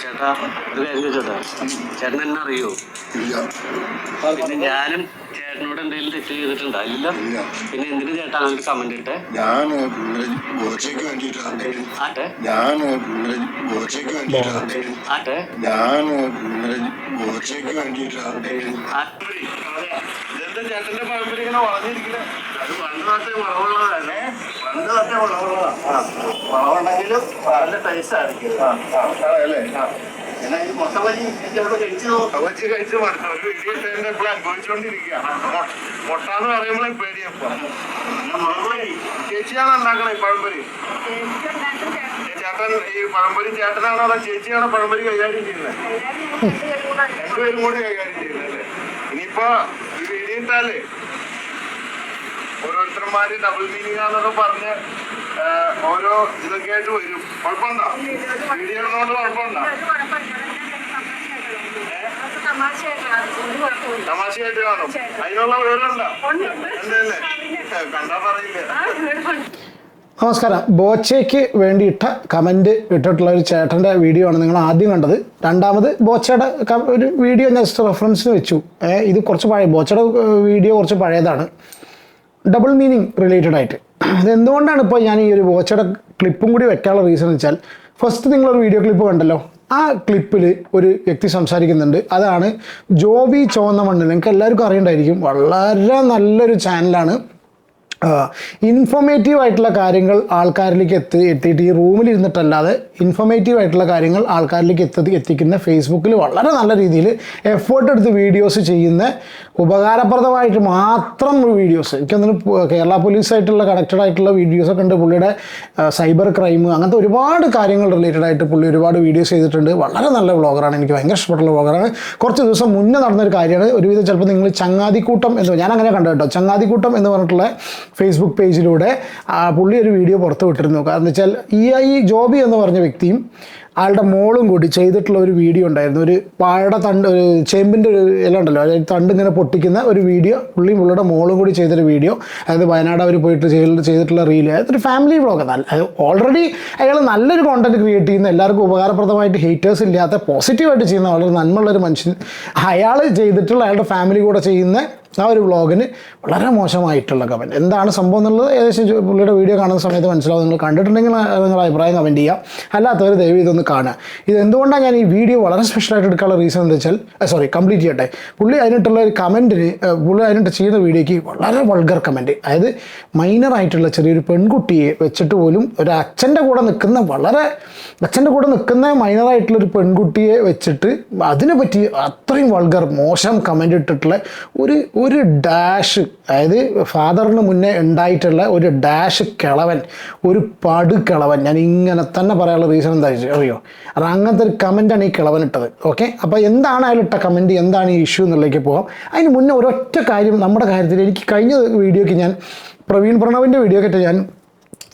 ചേട്ടാ ഒരു കാര്യം ചേട്ടാ. ചേട്ടൻ എന്നെ അറിയോ? പിന്നെ ഞാനും ചേട്ടനോട് എന്തെങ്കിലും തെറ്റ് ചെയ്തിട്ടുണ്ടോ? ഇല്ല. ഇല്ല. പിന്നെ എന്തിനു ചേട്ടാ അങ്ങനെ കമന്റ് ഇട്ടെ? ഞാൻ നിങ്ങളെ ബോച്ചയ്ക്ക് വേണ്ടിയിട്ടാണ് ആട്ടെ. ഞാൻ നിങ്ങളെ ബോച്ചയ്ക്ക് വേണ്ടിയിട്ടാണ് ആട്ടെ. ഞാൻ നിങ്ങളെ ബോച്ചയ്ക്ക് വേണ്ടിയിട്ടാണ് ചേട്ടന്റെ പരമ്പര ഇങ്ങനെ വളഞ്ഞിരിക്കുന്നത് അത് പണ്ട് തൊട്ടേ വളവുള്ളതല്ലേ ആ നല്ല ടേസ്റ്റ് ആയിരിക്കും. അല്ലേ? ആ. എന്നാ ഈ മൊത്തം വരി ചിലപ്പോൾ കഴിച്ചു നോക്കാം. വെച്ച് കഴിച്ച് മടുത്തു ഒരു ഇടിയിട്ടതിന്റെ ഇപ്പോൾ അനുഭവിച്ചുകൊണ്ടിരിക്കുക മുട്ടാന്ന് പറയുമ്പോഴേ പേടിയപ്പോ. ചേച്ചിയാണ് ഉണ്ടാക്കണേ പഴംപൊരി? ചേട്ടൻ ഈ പഴംപൊരി ചേട്ടനാണോ അതോ ചേച്ചിയാണോ പഴംപൊരി കൈകാര്യം ചെയ്യുന്നത് രണ്ടുപേരും കൂടി കൈകാര്യം ചെയ്യുന്നത് ഇനിയിപ്പോ ഈ വീഡിയോ ഇട്ടാലേ ഓരോരുത്തന്മാര് ഡബിൾ മീനിങ് ആണെന്നൊക്കെ പറഞ്ഞ് ഓരോ ഇതൊക്കെ ആയിട്ട് വരും. കുഴപ്പമുണ്ടോ? വീഡിയോ ഇടുന്നോണ്ട് കുഴപ്പമുണ്ടോ? തമാശയായിട്ട് കാണും. അതിനുള്ള വിവരമുണ്ടോ? കണ്ടാ പറയില്ലേ? നമസ്കാരം. ബോച്ചയ്ക്ക് വേണ്ടിയിട്ട കമന്റ് ഇട്ടിട്ടുള്ള ഒരു ചേട്ടന്റെ വീഡിയോ ആണ് നിങ്ങൾ ആദ്യം കണ്ടത്. രണ്ടാമത് ബോച്ചയുടെ ഒരു വീഡിയോ ഞാൻ ജസ്റ്റ് റെഫറൻസിന് വെച്ചു. ഇത് കുറച്ച് പഴയ ബോച്ചയുടെ വീഡിയോ കുറച്ച് പഴയതാണ്. ഡബിൾ മീനിങ് റിലേറ്റഡ് ആയിട്ട്. എന്തുകൊണ്ടാണ് ഇപ്പോൾ ഞാൻ ഈ ഒരു വാച്ചയുടെ ക്ലിപ്പും കൂടി വെക്കാനുള്ള റീസൺ വെച്ചാൽ ഫസ്റ്റ് നിങ്ങളൊരു വീഡിയോ ക്ലിപ്പ് കണ്ടല്ലോ? ആ ക്ലിപ്പിൽ ഒരു വ്യക്തി സംസാരിക്കുന്നുണ്ട്. അതാണ് ജോബി ചോന്ന മണ്ണിൽ നിങ്ങൾക്ക് എല്ലാവർക്കും അറിയണ്ടായിരിക്കും. വളരെ നല്ലൊരു ചാനലാണ് ഇൻഫോർമേറ്റീവ് ആയിട്ടുള്ള കാര്യങ്ങൾ ആൾക്കാരിലേക്ക് എത്തി എത്തിയിട്ട് ഈ റൂമിൽ ഇരുന്നിട്ടല്ലാതെ ഇൻഫോർമേറ്റീവ് ആയിട്ടുള്ള കാര്യങ്ങൾ ആൾക്കാരിലേക്ക് എത്തി എത്തിക്കുന്ന ഫേസ്ബുക്കിൽ വളരെ നല്ല രീതിയിൽ എഫേർട്ട് എടുത്ത് വീഡിയോസ് ചെയ്യുന്ന ഉപകാരപ്രദമായിട്ട് മാത്രം വീഡിയോസ് എനിക്കൊന്നും കേരള പോലീസായിട്ടുള്ള കണക്റ്റഡ് ആയിട്ടുള്ള വീഡിയോസൊക്കെ ഉണ്ട്. പുള്ളിയുടെ സൈബർ ക്രൈം അങ്ങനത്തെ ഒരുപാട് കാര്യങ്ങൾ റിലേറ്റഡ് ആയിട്ട് പുള്ളി ഒരുപാട് വീഡിയോസ് ചെയ്തിട്ടുണ്ട്. വളരെ നല്ല വ്ളോഗറാണ് എനിക്ക് ഭയങ്കര ഇഷ്ടപ്പെട്ടുള്ള വ്ളോഗറാണ് കുറച്ച് ദിവസം മുന്നേ നടന്നൊരു കാര്യമാണ്. ഒരുവിധം ചിലപ്പോൾ നിങ്ങൾ ചങ്ങാതിക്കൂട്ടം എന്ന് ഞാൻ അങ്ങനെ കണ്ടു കേട്ടോ. ചങ്ങാതിക്കൂട്ടം എന്ന് പറഞ്ഞിട്ടുള്ള ഫേസ്ബുക്ക് പേജിലൂടെ പുള്ളി ഒരു വീഡിയോ പുറത്ത് വിട്ടിരുന്നു. കാരണം വെച്ചാൽ ഈ ഈ ജോബി എന്ന് പറഞ്ഞ വ്യക്തിയും ആളുടെ മോളും കൂടി ചെയ്തിട്ടുള്ള ഒരു വീഡിയോ ഉണ്ടായിരുന്നു. ഒരു പാഴ തണ്ട് ഒരു ചേമ്പിന്റെ ഒരു ഇല ഉണ്ടല്ലോ അതായത് തണ്ട് ഇങ്ങനെ പൊട്ടിക്കുന്ന ഒരു വീഡിയോ പുള്ളിയും പുള്ളിയുടെ മോളും കൂടി ചെയ്തൊരു വീഡിയോ അതായത് വയനാട് അവർ പോയിട്ട് ചെയ്ത- ചെയ്തിട്ടുള്ള അതായത് അതൊരു ഫാമിലി വ്ളോഗ് നല്ല ഓൾറെഡി അയാൾ നല്ലൊരു കോണ്ടന്റ് ക്രിയേറ്റ് ചെയ്യുന്ന എല്ലാവർക്കും ഉപകാരപ്രദമായിട്ട് ഹേറ്റേഴ്സ് ഇല്ലാത്ത പോസിറ്റീവായിട്ട് ചെയ്യുന്ന വളരെ നന്മയുള്ളൊരു മനുഷ്യൻ. അയാൾ ചെയ്തിട്ടുള്ള അയാളുടെ ഫാമിലി കൂടെ ചെയ്യുന്ന ആ ഒരു വ്ളോഗിന് വളരെ മോശമായിട്ടുള്ള കമന്റ് എന്താണ് സംഭവം എന്നുള്ളത് ഏകദേശം പുള്ളിയുടെ വീഡിയോ കാണുന്ന സമയത്ത് മനസ്സിലാവും. നിങ്ങൾ കണ്ടിട്ടുണ്ടെങ്കിൽ നിങ്ങളുടെ അഭിപ്രായം കമന്റ് ചെയ്യുക അല്ലാത്തവർ ദയവ് ഇതൊന്ന് കാണുക. ഇത് എന്തുകൊണ്ടാണ് ഞാൻ ഈ വീഡിയോ വളരെ സ്പെഷ്യലായിട്ട് എടുക്കാനുള്ള റീസൺ എന്താ വെച്ചാൽ സോറി കംപ്ലീറ്റ് ചെയ്യട്ടെ. പുള്ളി അതിനിട്ടുള്ള ഒരു കമന്റിന് പുള്ളി അതിനിട്ട് ചെയ്യുന്ന വീഡിയോയ്ക്ക് വളരെ വൾഗർ കമന്റ് അതായത് മൈനറായിട്ടുള്ള ചെറിയൊരു പെൺകുട്ടിയെ വെച്ചിട്ട് പോലും ഒരു അച്ഛന്റെ കൂടെ നിൽക്കുന്ന വളരെ അച്ഛന്റെ കൂടെ നിൽക്കുന്ന മൈനറായിട്ടുള്ളൊരു പെൺകുട്ടിയെ വെച്ചിട്ട് അതിനെ പറ്റി അത്രയും വൾഗർ മോശം കമന്റ് ഇട്ടിട്ടുള്ള ഒരു ഒരു ഡാഷ് അതായത് ഫാദറിന് മുന്നേ ഉണ്ടായിട്ടുള്ള ഒരു ഡാഷ് കിളവൻ ഒരു പടു കിളവൻ ഞാൻ ഇങ്ങനെ തന്നെ പറയാനുള്ള റീസൺ എന്താ അറിയോ? അത് അങ്ങനത്തെ ഒരു കമന്റാണ് ഈ കിളവൻ ഇട്ടത്. ഓക്കെ അപ്പോൾ എന്താണ് അയാൾ കമന്റ് എന്താണ് ഈ ഇഷ്യൂ എന്നുള്ളതിലേക്ക് പോകാം അതിന് മുന്നേ ഒരൊറ്റ കാര്യം നമ്മുടെ കാര്യത്തിൽ എനിക്ക് കഴിഞ്ഞ വീഡിയോയ്ക്ക് ഞാൻ പ്രവീൺ പ്രണവിന്റെ വീഡിയോ ഒക്കെ ഞാൻ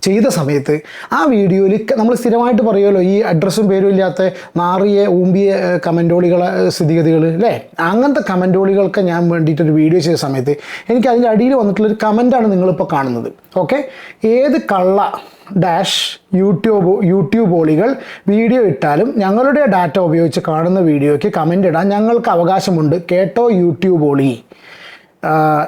ചെയ്ത സമയത്ത് ആ വീഡിയോയിൽ നമ്മൾ സ്ഥിരമായിട്ട് പറയുമല്ലോ ഈ അഡ്രസ്സും പേരും ഇല്ലാത്ത നാറിയ ഊമ്പിയ കമന്റോളികളെ സ്ഥിതിഗതികൾ അല്ലേ അങ്ങനത്തെ കമന്റോളികൾക്ക് ഞാൻ വേണ്ടിയിട്ടൊരു വീഡിയോ ചെയ്ത സമയത്ത് എനിക്ക് അതിന്റെ അടിയിൽ വന്നിട്ടുള്ളൊരു കമന്റാണ് നിങ്ങളിപ്പോൾ കാണുന്നത്. ഓക്കെ? ഏത് കള്ള ഡാഷ് യൂട്യൂബ് യൂട്യൂബ് ഓളികൾ വീഡിയോ ഇട്ടാലും ഞങ്ങളുടെ ഡാറ്റ ഉപയോഗിച്ച് കാണുന്ന വീഡിയോയ്ക്ക് കമന്റ് ഇടാൻ ഞങ്ങൾക്ക് അവകാശമുണ്ട്. കേട്ടോ യൂട്യൂബോളി. ആഹ്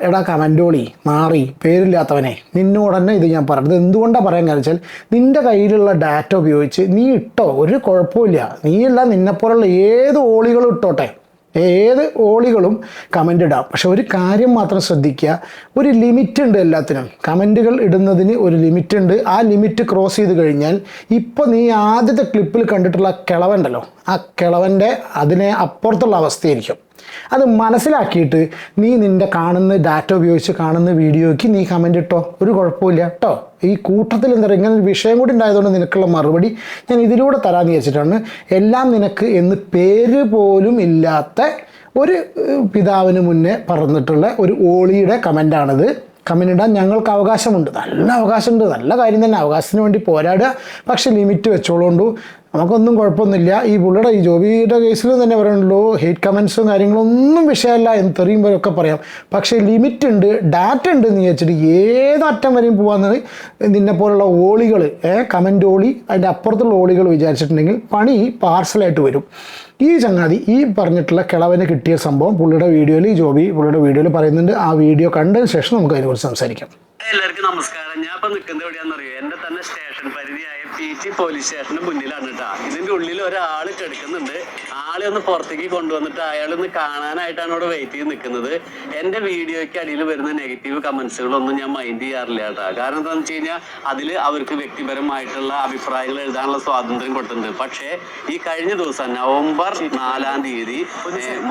എടാ കമന്റോളി മാറി പേരില്ലാത്തവനെ നിന്നോട് തന്നെ ഇത് ഞാൻ പറയുന്നത് എന്തുകൊണ്ടാണ് പറയാൻ കാരണം വെച്ചാൽ നിന്റെ കയ്യിലുള്ള ഡാറ്റ ഉപയോഗിച്ച് നീ ഇട്ടോ ഒരു കുഴപ്പമില്ല. നീയല്ല നിന്നെപ്പോലുള്ള ഏത് ഓളികളും ഇട്ടോട്ടെ. ഏത് ഓളികളും കമന്റ് ഇടാം. പക്ഷെ ഒരു കാര്യം മാത്രം ശ്രദ്ധിക്കുക. ഒരു ലിമിറ്റ് ഉണ്ട് എല്ലാത്തിനും. കമന്റുകൾ ഇടുന്നതിന് ഒരു ലിമിറ്റ് ഉണ്ട്. ആ ലിമിറ്റ് ക്രോസ് ചെയ്ത് കഴിഞ്ഞാൽ ഇപ്പോൾ നീ ആദ്യത്തെ ക്ലിപ്പിൽ കണ്ടിട്ടുള്ള കിളവണ്ടല്ലോ ആ കിളവന്റെ അതിനെ അപ്പുറത്തുള്ള അവസ്ഥയായിരിക്കും. അത് മനസ്സിലാക്കിയിട്ട് നീ നിന്റെ കാണുന്ന ഡാറ്റ ഉപയോഗിച്ച് കാണുന്ന വീഡിയോയ്ക്ക് നീ കമന്റ് ഇട്ടോ. ഒരു കുഴപ്പമില്ല കേട്ടോ ഈ കൂട്ടത്തിൽ എന്താ ഇങ്ങനെ ഒരു വിഷയം കൂടി ഉണ്ടായതുകൊണ്ട് നിനക്കുള്ള മറുപടി ഞാൻ ഇതിലൂടെ തരാമെന്ന് വിചാരിച്ചിട്ടാണ്. എല്ലാം നിനക്ക് എന്ന് പേര് പോലും ഇല്ലാത്ത ഒരു പിതാവിന് മുന്നേ പറഞ്ഞിട്ടുള്ള ഒരു ഓളിയുടെ കമന്റാണിത് കമന്റ് ഇടാൻ ഞങ്ങൾക്ക് അവകാശമുണ്ട്. നല്ല അവകാശമുണ്ട്. നല്ല കാര്യം തന്നെ. അവകാശത്തിന് വേണ്ടി പോരാടുക. പക്ഷേ ലിമിറ്റ് വെച്ചോളുകൊണ്ടു നമുക്കൊന്നും കുഴപ്പമൊന്നുമില്ല. ഈ പുള്ളിയുടെ ഈ ജോബിയുടെ കേസിൽ തന്നെ പറയണല്ലോ ഹെയ്റ്റ് കമൻസും കാര്യങ്ങളൊന്നും വിഷയമല്ല എന്ന് തെറിയുമ്പോഴൊക്കെ പറയാം. പക്ഷേ ലിമിറ്റ് ഉണ്ട് ഡാറ്റ ഉണ്ട് എന്ന് വിചാരിച്ചിട്ട് ഏതറ്റം വരെയും പോകാമെന്ന് നിന്നെ പോലുള്ള ഓളികൾ കമന്റ് ഓളി അതിന്റെ അപ്പുറത്തുള്ള ഓളികൾ വിചാരിച്ചിട്ടുണ്ടെങ്കിൽ പണി പാർസലായിട്ട് വരും. ഈ ചങ്ങാതി ഈ പറഞ്ഞിട്ടുള്ള കിളവന് കിട്ടിയ സംഭവം പുള്ളിയുടെ വീഡിയോയിൽ ഈ ജോബി പുള്ളിയുടെ വീഡിയോയിൽ പറയുന്നുണ്ട്. ആ വീഡിയോ കണ്ടതിന് ശേഷം നമുക്ക് അതിനെക്കുറിച്ച് സംസാരിക്കാം. എല്ലാവർക്കും നമസ്കാരം. ഞാൻ ഇപ്പൊ നിൽക്കുന്നത് എവിടെയാണെന്നറിയോ? എന്റെ തന്നെ സ്റ്റേഷൻ പരിധിയായ പി ടി പോലീസ് സ്റ്റേഷന് മുന്നിലാണ് കേട്ടോ ഇതിന്റെ ഉള്ളിൽ ഒരാൾ കിടക്കുന്നുണ്ട്. ആളെ ഒന്ന് പുറത്തേക്ക് കൊണ്ടുവന്നിട്ട് അയാളൊന്ന് കാണാനായിട്ടാണ് അവിടെ വെയിറ്റ് ചെയ്ത് നിൽക്കുന്നത്. എന്റെ വീഡിയോയ്ക്ക് അടിയിൽ വരുന്ന നെഗറ്റീവ് കമന്റ്സുകളൊന്നും ഞാൻ മൈൻഡ് ചെയ്യാറില്ല കേട്ടോ കാരണം എന്താണെന്ന് വെച്ച് കഴിഞ്ഞാൽ അതിൽ അവർക്ക് വ്യക്തിപരമായിട്ടുള്ള അഭിപ്രായങ്ങൾ എഴുതാനുള്ള സ്വാതന്ത്ര്യം കൊടുത്തിട്ടുണ്ട്. പക്ഷേ ഈ കഴിഞ്ഞ ദിവസം നവംബർ നാലാം തീയതി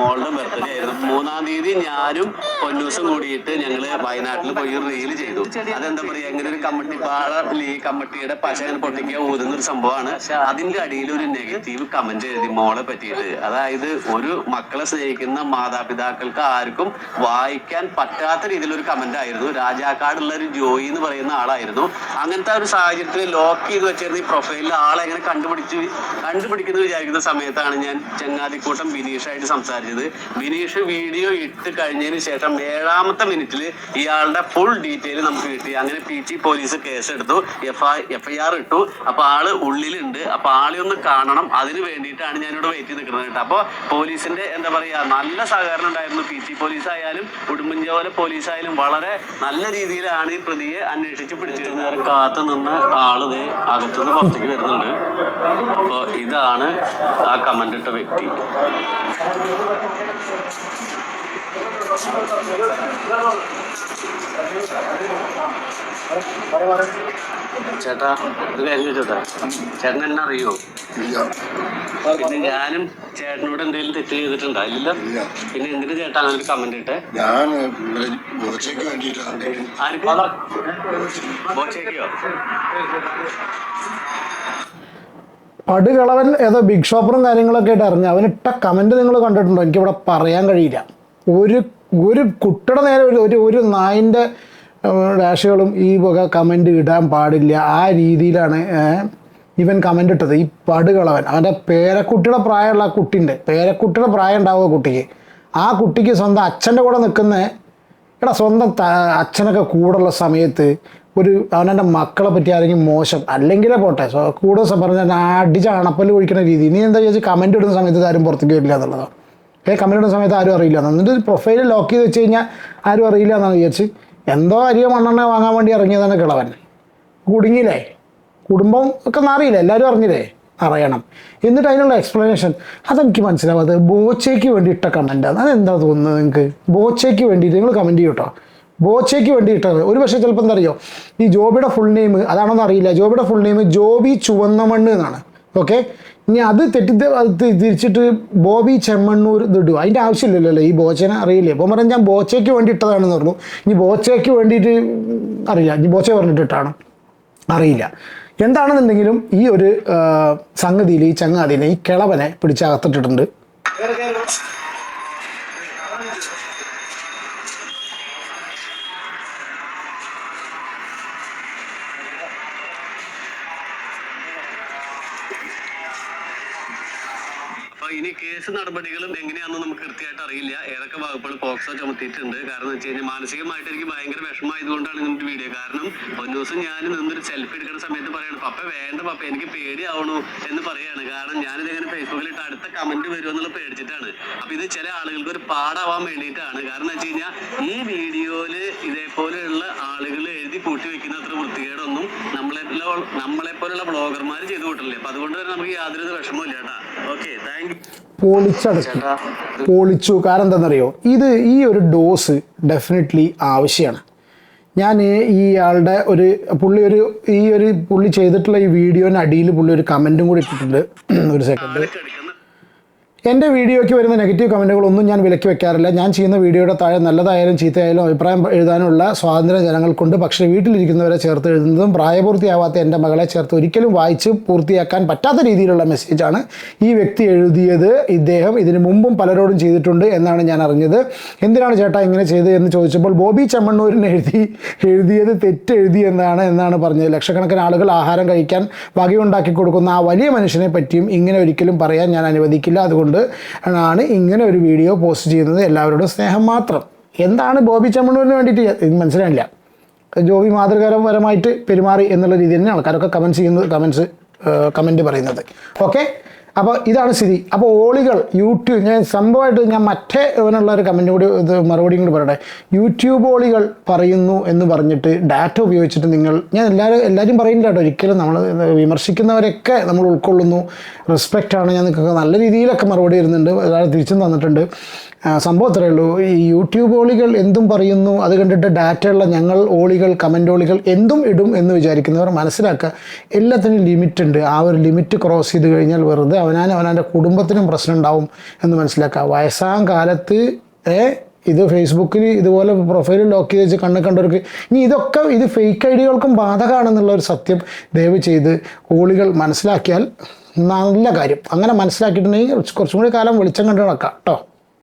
മോളുടെ ബർത്ത്ഡേ ആയിരുന്നു. മൂന്നാം തീയതി ഞാനും പൊന്നൂസും കൂടിയിട്ട് ഞങ്ങൾ വയനാട്ടിൽ പോയി റീൽ ചെയ്തു. അതെന്താ പറയാ ഇങ്ങനെ ഒരു കമ്മട്ടി പാള ഈ കമ്മട്ടിയുടെ പശ ഇങ്ങനെ പൊട്ടിക്കുക ഊതുന്ന ഒരു സംഭവമാണ്. അതിന്റെ അടിയിൽ ഒരു നെഗറ്റീവ് കമന്റ് എഴുതി മോളെ പറ്റിയിട്ട് അതായത് ഒരു മക്കളെ സ്നേഹിക്കുന്ന മാതാപിതാക്കൾക്ക് ആർക്കും വായിക്കാൻ പറ്റാത്ത രീതിയിൽ ഒരു കമന്റ് ആയിരുന്നു. രാജാക്കാടുള്ള ഒരു ജോയി എന്ന് പറയുന്ന ആളായിരുന്നു. അങ്ങനത്തെ ഒരു സാഹചര്യത്തിൽ ലോക്ക് ചെയ്ത് വെച്ചിരുന്ന ഈ പ്രൊഫൈലിൽ ആളെ എങ്ങനെ കണ്ടുപിടിച്ച് കണ്ടുപിടിക്കുന്നത് വിചാരിക്കുന്ന സമയത്താണ് ഞാൻ ചങ്ങാതിക്കൂട്ടം ബിനീഷായിട്ട് സംസാരിച്ചത്. ബിനീഷ് വീഡിയോ ഇട്ട് കഴിഞ്ഞതിന് ശേഷം ഏഴാമത്തെ മിനിറ്റിൽ ഇയാളുടെ ഫുൾ ഡീറ്റെയിൽ നമുക്ക് കിട്ടി. അങ്ങനെ പി ടി പോലീസ് കേസെടുത്തു F I F I R ഇട്ടു. അപ്പൊ ആൾ ഉള്ളിലുണ്ട്. അപ്പൊ ആളെ ഒന്ന് കാണണം. അതിന് വേണ്ടിയിട്ടാണ് ഞാനിവിടെ വെയിറ്റ് ചെയ്ത് നിൽക്കുന്നത് കേട്ടോ. അപ്പോൾ പോലീസിന്റെ എന്താ പറയാ നല്ല സഹകരണം ഉണ്ടായിരുന്നു പി ടി പോലീസ് ആയാലും ഉടുമ്പൻചോല പോലീസ് ആയാലും വളരെ നല്ല രീതിയിലാണ് ഈ പ്രതിയെ അന്വേഷിച്ച് പിടിച്ചിരുന്നത്. കാത്തു നിന്ന് ആൾ ദേ അകത്തുനിന്ന് പുറത്തേക്ക് വരുന്നുണ്ട്. അപ്പോൾ ഇതാണ് ആ കമന്റ് വ്യക്തി. ചേട്ടാ ഒരു കാര്യം ചേട്ടാ ചേട്ടൻ എന്നെ അറിയോ? പിന്നെ ഞാനും ചേട്ടനോട് എന്തെങ്കിലും തെറ്റ് ചെയ്തിട്ടുണ്ടോ? ഇല്ല. പിന്നെ എന്തിനു ചേട്ടാ അങ്ങനെ ഒരു കമന്റ് ഇട്ടെ? ഞാൻ ബോച്ചയ്ക്ക് വേണ്ടിയിട്ടാണ് പടുകളവൻ ഏതോ ബിഗ് ഷോപ്പറും കാര്യങ്ങളൊക്കെ ആയിട്ട് അറിഞ്ഞു അവനിട്ട കമന്റ് നിങ്ങൾ കണ്ടിട്ടുണ്ടോ? എനിക്കിവിടെ പറയാൻ കഴിയില്ല. ഒരു ഒരു കുട്ടിയുടെ നേരെ ഒരു ഒരു നായിന്റെ രാശികളും ഈ വക കമന്റ് ഇടാൻ പാടില്ല. ആ രീതിയിലാണ് ഇവൻ കമന്റ് ഇട്ടത്. ഈ പടുകളവൻ അവന്റെ പേരക്കുട്ടിയുടെ പ്രായമുള്ള ആ കുട്ടിന്റെ പേരക്കുട്ടിയുടെ പ്രായം ഉണ്ടാവുക കുട്ടിക്ക്. ആ കുട്ടിക്ക് സ്വന്തം അച്ഛന്റെ കൂടെ നിൽക്കുന്ന എടാ സ്വന്തം അച്ഛനൊക്കെ കൂടുള്ള സമയത്ത് ഒരു അവനെന്റെ മക്കളെ പറ്റി ആരെങ്കിലും മോശം അല്ലെങ്കിലേ പോട്ടെ കൂടുതൽ പറഞ്ഞാൽ അടിച്ച് അണപ്പൽ ഒഴിക്കുന്ന രീതി. നീ എന്താ ചോദിച്ചാൽ കമന്റ് ഇടുന്ന സമയത്ത് ആരും പുറത്തേക്ക് വരില്ല എന്നുള്ളതാണ് ഏ കമ്പനിയുടെ സമയത്ത് ആരും അറിയില്ല. എന്നിട്ട് പ്രൊഫൈൽ ലോക്ക് ചെയ്ത് വെച്ച് കഴിഞ്ഞാൽ ആരും അറിയില്ല എന്നാണ് വിചാരിച്ച്. എന്തോ അരിയോ മണ്ണെണ്ണ വാങ്ങാൻ വേണ്ടി ഇറങ്ങിയതാണ് കിളവൻ. കുടുങ്ങിയില്ലേ? കുടുംബം ഒക്കെ അറിയില്ല എല്ലാവരും അറിഞ്ഞില്ലേ? അറിയണം. എന്നിട്ട് അതിനുള്ള എക്സ്പ്ലനേഷൻ അതെനിക്ക് മനസ്സിലാവാതെ ബോച്ചയ്ക്ക് വേണ്ടി ഇട്ട കമന്റാണ് അതെന്താ തോന്നുന്നത് നിങ്ങൾക്ക് ബോച്ചയ്ക്ക് വേണ്ടിയിട്ട് നിങ്ങൾ കമന്റ് ചെയ്യും കേട്ടോ ബോച്ചയ്ക്ക് വേണ്ടി ഇട്ടത് ഒരു പക്ഷേ ചിലപ്പോൾ എന്താ അറിയോ? ഈ ജോബിയുടെ ഫുൾ നെയിം അതാണെന്ന് അറിയില്ല. ജോബിയുടെ ഫുൾ നെയിം ജോബി ചുവന്നമണ്ണ് എന്നാണ്. ഓക്കെ ഇനി അത് തെറ്റി തിരിച്ചിട്ട് ബോബി ചെമ്മണ്ണൂർ ഇത് ഇടുക. അതിന്റെ ആവശ്യമില്ലല്ലോ ഈ ബോച്ചനെ അറിയില്ലേ? അപ്പോൾ പറഞ്ഞാൽ ഞാൻ ബോച്ചയ്ക്ക് വേണ്ടി ഇട്ടതാണെന്ന് പറഞ്ഞു. ഇനി ബോച്ചയ്ക്ക് വേണ്ടിയിട്ട് അറിയില്ല. ഇനി ബോച്ച പറഞ്ഞിട്ടിട്ടാണ് അറിയില്ല. എന്താണെന്നുണ്ടെങ്കിലും ഈ ഒരു സംഗതിയിൽ ഈ ചങ്ങാതിനെ ഈ കിളവനെ പിടിച്ചകത്തിട്ടിട്ടുണ്ട് അപ്പൊ ഇനി കേസ് നടപടികളും എങ്ങനെയാണെന്ന് നമുക്ക് കൃത്യമായിട്ട് അറിയില്ല. ഏതൊക്കെ വകുപ്പുകൾ പോക്സോ ചുമത്തിയിട്ടുണ്ട്. കാരണം വെച്ച് കഴിഞ്ഞാൽ മാനസികമായിട്ട് എനിക്ക് ഭയങ്കര വിഷമമായതുകൊണ്ടാണ് ഇങ്ങനത്തെ വീഡിയോ. കാരണം ഒരു ദിവസം ഞാൻ നിന്നൊരു സെൽഫി എടുക്കുന്ന സമയത്ത് പറയണം പപ്പ വേണ്ട പപ്പ എനിക്ക് പേടിയാവണു എന്ന് പറയാണ്. കാരണം ഞാനിതിങ്ങനെ ഫേസ്ബുക്കിൽ ഇട്ട് അടുത്ത കമന്റ് വരും എന്നുള്ള പേടിച്ചിട്ടാണ്. അപ്പൊ ഇത് ചില ആളുകൾക്ക് ഒരു പാടാവാൻ വേണ്ടിയിട്ടാണ്. കാരണം വെച്ച് കഴിഞ്ഞാൽ ഈ വീഡിയോയിൽ ഇതേപോലെയുള്ള ആളുകൾ എഴുതി കൂട്ടി വെക്കുന്ന അത്ര വൃത്തികേടൊന്നും നമ്മളെ നമ്മളെ പോലുള്ള ബ്ലോഗർമാർ ചെയ്തു കൂട്ടില്ലേ അപ്പൊ അതുകൊണ്ട് തന്നെ നമുക്ക് യാതൊരു വിഷമവും ഇല്ല ഓക്കെ താങ്ക് യു പൊളിച്ചടക്കി. പൊളിച്ചു. കാരണം എന്താണെന്നറിയോ? ഇത് ഈ ഒരു ഡോസ് ഡെഫിനറ്റ്ലി ആവശ്യമാണ് ഞാൻ ഇയാളുടെ ആളുടെ ഒരു പുള്ളി ഒരു ഈ ഒരു പുള്ളി ചെയ്തിട്ടുള്ള ഈ വീഡിയോന് അടിയിൽ പുള്ളി ഒരു കമന്റും കൂടി ഇട്ടിട്ടുണ്ട്. ഒരു സെക്കൻഡ് എന്റെ വീഡിയോയ്ക്ക് വരുന്ന നെഗറ്റീവ് കമന്റുകളൊന്നും ഞാൻ വിലക്കി വെക്കാറില്ല. ഞാൻ ചെയ്യുന്ന വീഡിയോയുടെ താഴെ നല്ലതായാലും ചീത്തയായാലും അഭിപ്രായം എഴുതാനുള്ള സ്വാതന്ത്ര്യം ജനങ്ങൾക്കുണ്ട്. പക്ഷേ വീട്ടിലിരിക്കുന്നവരെ ചേർത്ത് എഴുതുന്നതും പ്രായപൂർത്തിയാവാത്ത എന്റെ മകളെ ചേർത്ത് ഒരിക്കലും വായിച്ച് പൂർത്തിയാക്കാൻ പറ്റാത്ത രീതിയിലുള്ള മെസ്സേജാണ് ഈ വ്യക്തി എഴുതിയത്. ഇദ്ദേഹം ഇതിനു മുമ്പും പലരോടും ചെയ്തിട്ടുണ്ട് എന്നാണ് ഞാൻ അറിഞ്ഞത്. എന്തിനാണ് ചേട്ടാ ഇങ്ങനെ ചെയ്തത് എന്ന് ചോദിച്ചപ്പോൾ ബോബി ചെമ്മണ്ണൂരിന് എഴുതി എഴുതിയത് തെറ്റെഴുതി എന്നാണ് എന്നാണ് പറഞ്ഞത്. ലക്ഷക്കണക്കിന് ആളുകൾ ആഹാരം കഴിക്കാൻ വകയുണ്ടാക്കി കൊടുക്കുന്ന ആ വലിയ മനുഷ്യനെ പറ്റിയും ഇങ്ങനെ ഒരിക്കലും പറയാൻ ഞാൻ അനുവദിക്കില്ല. അതുകൊണ്ട് ആണ് ഇങ്ങനെ ഒരു വീഡിയോ പോസ്റ്റ് ചെയ്യുന്നത് എല്ലാവരോടും സ്നേഹം മാത്രം. എന്താണ് ബോബി ചമ്മണൂരിന് വേണ്ടിയിട്ട് മനസ്സിലായില്ല. ജോബി മാതൃകാപരമായിട്ട് പെരുമാറി എന്നുള്ള രീതിയിൽ തന്നെ ആൾക്കാരൊക്കെ കമൻസ് ചെയ്യുന്നത് കമൻസ് കമന്റ് പറയുന്നത്. ഓക്കെ അപ്പോൾ ഇതാണ് സ്ഥിതി. അപ്പോൾ ഓളികൾ യൂട്യൂബ് ഞാൻ സംഭവമായിട്ട് ഞാൻ മറ്റേ ഇവനുള്ള ഒരു കമന്റ് കൂടി ഇത് മറുപടിയും കൂടി പറയട്ടെ. യൂട്യൂബ് ഓളികൾ പറയുന്നു എന്ന് പറഞ്ഞിട്ട് ഡാറ്റ ഉപയോഗിച്ചിട്ട് നിങ്ങൾ ഞാൻ എല്ലാവരും എല്ലാവരും പറയുന്നില്ല കേട്ടോ. ഒരിക്കലും നമ്മൾ വിമർശിക്കുന്നവരൊക്കെ നമ്മൾ ഉൾക്കൊള്ളുന്നു. റെസ്പെക്റ്റാണ് ഞാൻ നിങ്ങൾക്ക് നല്ല രീതിയിലൊക്കെ മറുപടി തരുന്നുണ്ട്. ഒരാൾ തിരിച്ചും തന്നിട്ടുണ്ട്. സംഭവം അത്രയേ ഉള്ളൂ. ഈ യൂട്യൂബ് ഓളികൾ എന്തും പറയുന്നു അത് കണ്ടിട്ട് ഡാറ്റയുള്ള ഞങ്ങൾ ഓളികൾ കമന്റ് ഓളികൾ എന്തും ഇടും എന്ന് വിചാരിക്കുന്നവർ മനസ്സിലാക്കുക. എല്ലാത്തിനും ലിമിറ്റ് ഉണ്ട്. ആ ഒരു ലിമിറ്റ് ക്രോസ് ചെയ്ത് കഴിഞ്ഞാൽ വെറുതെ അവനാൻ അവനാന്റെ കുടുംബത്തിനും പ്രശ്നം ഉണ്ടാവും എന്ന് മനസ്സിലാക്കുക. വയസ്സാം കാലത്ത് ഇത് ഫേസ്ബുക്കിൽ ഇതുപോലെ പ്രൊഫൈൽ ലോക്ക് ചെയ്ത് വെച്ച് കണ്ണ് കണ്ടവർക്ക് ഇനി ഇതൊക്കെ ഇത് ഫേക്ക് ഐഡികൾക്കും ബാധകമാണെന്നുള്ള ഒരു സത്യം ദയവ് ചെയ്ത് ഓളികൾ മനസ്സിലാക്കിയാൽ നല്ല കാര്യം. അങ്ങനെ മനസ്സിലാക്കിയിട്ടുണ്ടെങ്കിൽ കുറച്ചും കൂടി കാലം വെളിച്ചം കണ്ടു നടക്കാം കേട്ടോ